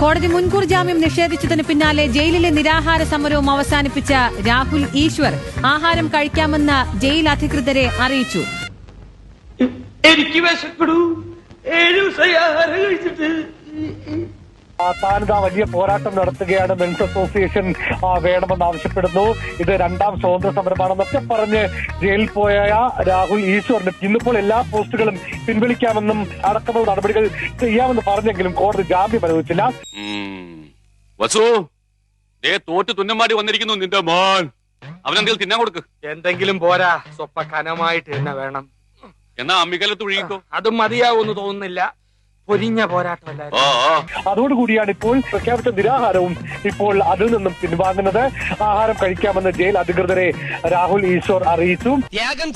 കോടതി മുൻകൂർ ജാമ്യം നിഷേധിച്ചതിന് പിന്നാലെ ജയിലിലെ നിരാഹാര സമരവും അവസാനിപ്പിച്ച രാഹുൽ ഈശ്വർ ആഹാരം കഴിക്കാമെന്ന് ജയിൽ അധികൃതരെ അറിയിച്ചു. എനിക്ക് വിശക്കടൂ. ഏഴ് ദിവസമായി ആഹാരം കഴിച്ചിട്ട് താനിതാ വലിയ പോരാട്ടം നടത്തുകയാണ്. മെൻസ് അസോസിയേഷൻ ആ, വേണമെന്ന് ആവശ്യപ്പെടുന്നു. ഇത് രണ്ടാം സ്വാതന്ത്ര്യ സമരമാണെന്നൊക്കെ പറഞ്ഞ് ജയിലിൽ പോയ രാഹുൽ ഈശ്വറിന് ഇന്നിപ്പോൾ എല്ലാ പോസ്റ്റുകളും പിൻവലിക്കാമെന്നും അടക്കമുള്ള നടപടികൾ ചെയ്യാമെന്ന് പറഞ്ഞെങ്കിലും കോടതി ജാമ്യം അനുവദിച്ചില്ല. വസു ദേ തോറ്റ് തുന്നമാടി വന്നിരിക്കുന്നു നിന്റെ മോൻ. അവനെന്തെങ്കിലും തിന്നാൻ കൊടുക്ക്. എന്തെങ്കിലും പോരാ. സ്വപ്പ കനമായിട്ട് തന്നെ വേണം. എന്നാ അമ്മികലത്ത് ഒഴുകിക്കോ. അതും മതിയാവൂന്ന് തോന്നുന്നില്ല. പൊരിഞ്ഞ പോരാട്ടമല്ലായിരുന്നു ഓ അതോടുകൂടിയാണ് ഇപ്പോൾ പ്രഖ്യാപിച്ച നിരാഹാരവും ഇപ്പോൾ അതിൽ നിന്നും പിൻവാങ്ങുന്നത്. ആഹാരം കഴിക്കാമെന്ന് ജയിൽ അധികൃതരെ രാഹുൽ ഈശ്വർ അറിയിച്ചു. ത്യാഗം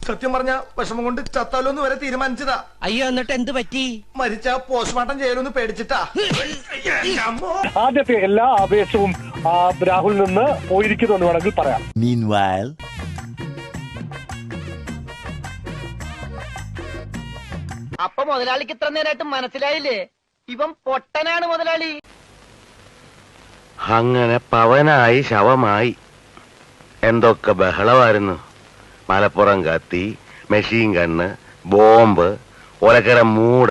സത്യം പറഞ്ഞ വിഷമം കൊണ്ട് ചത്താലോന്ന് വരെ തീരുമാനിച്ചതാ. അയ്യോ എന്നിട്ട് എന്ത് പറ്റി? മരിച്ച പോസ്റ്റ്മോർട്ടം ചെയ്യലൊന്ന് പേടിച്ചിട്ടാ. ആദ്യത്തെ എല്ലാ ആവേശവും രാഹുൽ നിന്ന് പോയിരിക്കുന്നു എന്ന് വേണമെങ്കിൽ പറയാം. അപ്പൊ മുതലാളിക്ക് ഇത്ര നേരമായിട്ട് മനസ്സിലായില്ലേ? ഇവൻ പൊട്ടനാണ് മുതലാളി. അങ്ങനെ പവനായി ശവമായി. എന്തൊക്കെ ബഹളമായിരുന്നു. മലപ്പുറം കത്തി മെഷീൻ കണ്ണ് ബോംബ് ഒലക്കര മൂട്